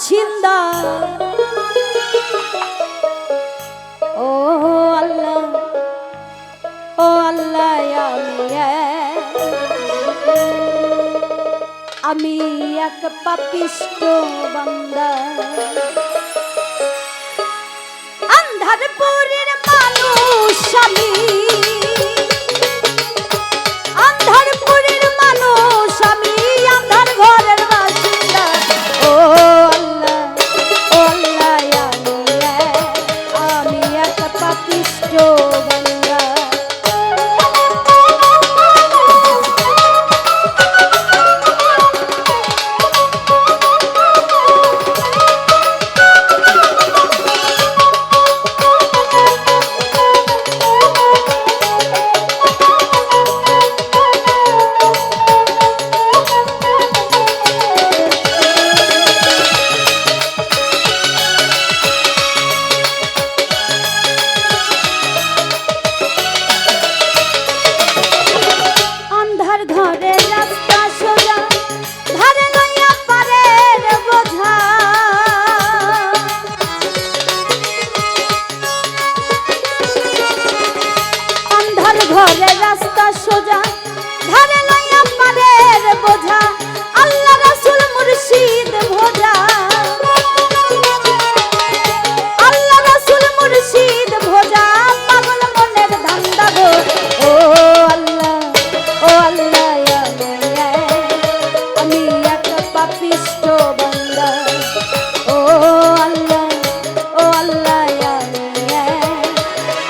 বাসিন্দা। ও আল্লাহ ও আল্লাহ আমি আমি এক পাপিষ্ট বান্দা। আন্ধারপুরের মানুষ আমি।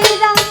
一张